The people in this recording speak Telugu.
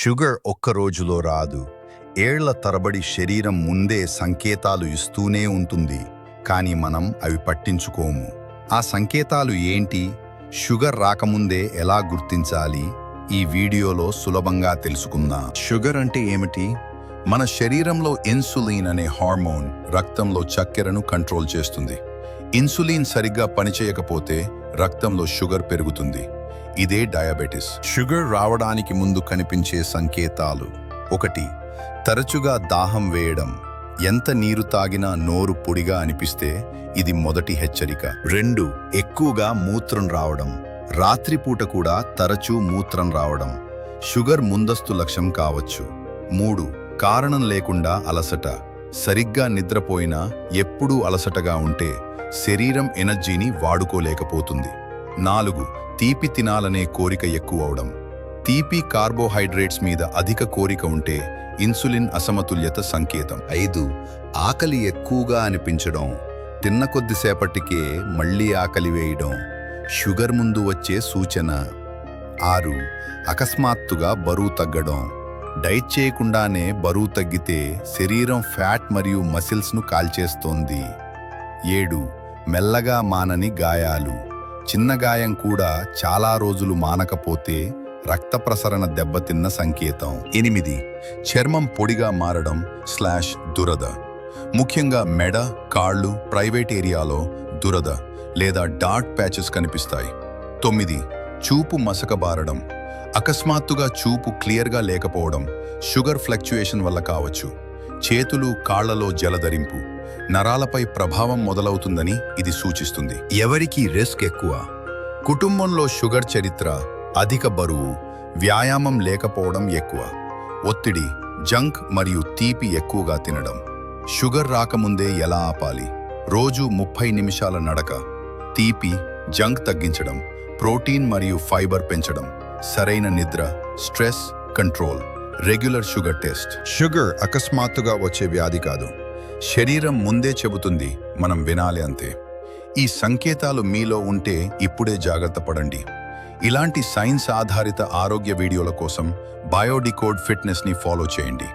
షుగర్ ఒక్క రోజులో రాదు. ఏళ్ళ తరబడి శరీరం ముందే సంకేతాలు ఇస్తూనే ఉంటుంది. కానీ మనం అవి పట్టించుకోము. ఆ సంకేతాలు ఏంటి? షుగర్ రాకముందే ఎలా గుర్తించాలి? ఈ వీడియోలో సులభంగా తెలుసుకుందాం. షుగర్ అంటే ఏమిటి? మన శరీరంలో ఇన్సులిన్ అనే హార్మోన్ రక్తంలో చక్కెరను కంట్రోల్ చేస్తుంది. ఇన్సులిన్ సరిగ్గా పనిచేయకపోతే రక్తంలో షుగర్ పెరుగుతుంది. ఇదే డయాబెటిస్. షుగర్ రావడానికి ముందు కనిపించే సంకేతాలు. ఒకటి తరచుగా దాహం వేయడం. ఎంత నీరు తాగినా నోరు పొడిగా అనిపిస్తే ఇది మొదటి హెచ్చరిక. రెండు ఎక్కువగా మూత్రం రావడం. రాత్రిపూట కూడా తరచూ మూత్రం రావడం. షుగర్ ముందస్తు లక్ష్యం కావచ్చు. మూడు కారణం లేకుండా అలసట. సరిగ్గా నిద్రపోయినా ఎప్పుడూ అలసటగా ఉంటే శరీరం ఎనర్జీని వాడుకోలేకపోతుంది. నాలుగు తీపి తినాలనే కోరిక ఎక్కువ అవడం. తీపి కార్బోహైడ్రేట్స్ మీద అధిక కోరిక ఉంటే ఇన్సులిన్ అసమతుల్యత సంకేతం. ఐదు ఆకలి ఎక్కువగా అనిపించడం. తిన్న కొద్దిసేపటికే మళ్ళీ ఆకలి వేయడం. షుగర్ ముందు వచ్చే సూచన. ఆరు అకస్మాత్తుగా బరువు తగ్గడం. డైట్ చేయకుండానే బరువు తగ్గితే శరీరం ఫ్యాట్ మరియు మసిల్స్ను కాల్చేస్తోంది. ఏడు మెల్లగా మానని గాయాలు. చిన్న గాయం కూడా చాలా రోజులు మానకపోతే రక్త ప్రసరణ దెబ్బతిన్న సంకేతం. ఎనిమిది. చర్మం పొడిగా మారడం స్లాష్ దురద. ముఖ్యంగా మెడ కాళ్ళు ప్రైవేట్ ఏరియాలో దురద లేదా డార్క్ ప్యాచెస్ కనిపిస్తాయి. తొమ్మిది. చూపు మసకబారడం. అకస్మాత్తుగా చూపు క్లియర్గా లేకపోవడం షుగర్ ఫ్లక్చుయేషన్ వల్ల కావచ్చు. చేతులు కాళ్ళలో జలధరింపు. నరాలపై ప్రభావం మొదలవుతుందని ఇది సూచిస్తుంది. ఎవరికి రిస్క్ ఎక్కువ. కుటుంబంలో షుగర్ చరిత్ర అధిక బరువు వ్యాయామం లేకపోవడం ఎక్కువ. ఒత్తిడి జంక్ మరియు తీపి ఎక్కువగా తినడం. షుగర్ రాకముందే ఎలా ఆపాలి? రోజు ముప్పై నిమిషాల నడక తీపి జంక్ తగ్గించడం ప్రోటీన్ మరియు ఫైబర్ పెంచడం సరైన నిద్ర stress control regular sugar test. Sugar అకస్మాత్తుగా వచ్చే వ్యాధి కాదు. శరీరం ముందే చెబుతుంది మనం వినాలి అంతే. ఈ సంకేతాలు మీలో ఉంటే ఇప్పుడే జాగ్రత్త పడండి. ఇలాంటి సైన్స్ ఆధారిత ఆరోగ్య వీడియోల కోసం బయోడికోడ్ ఫిట్నెస్ని ఫాలో చేయండి.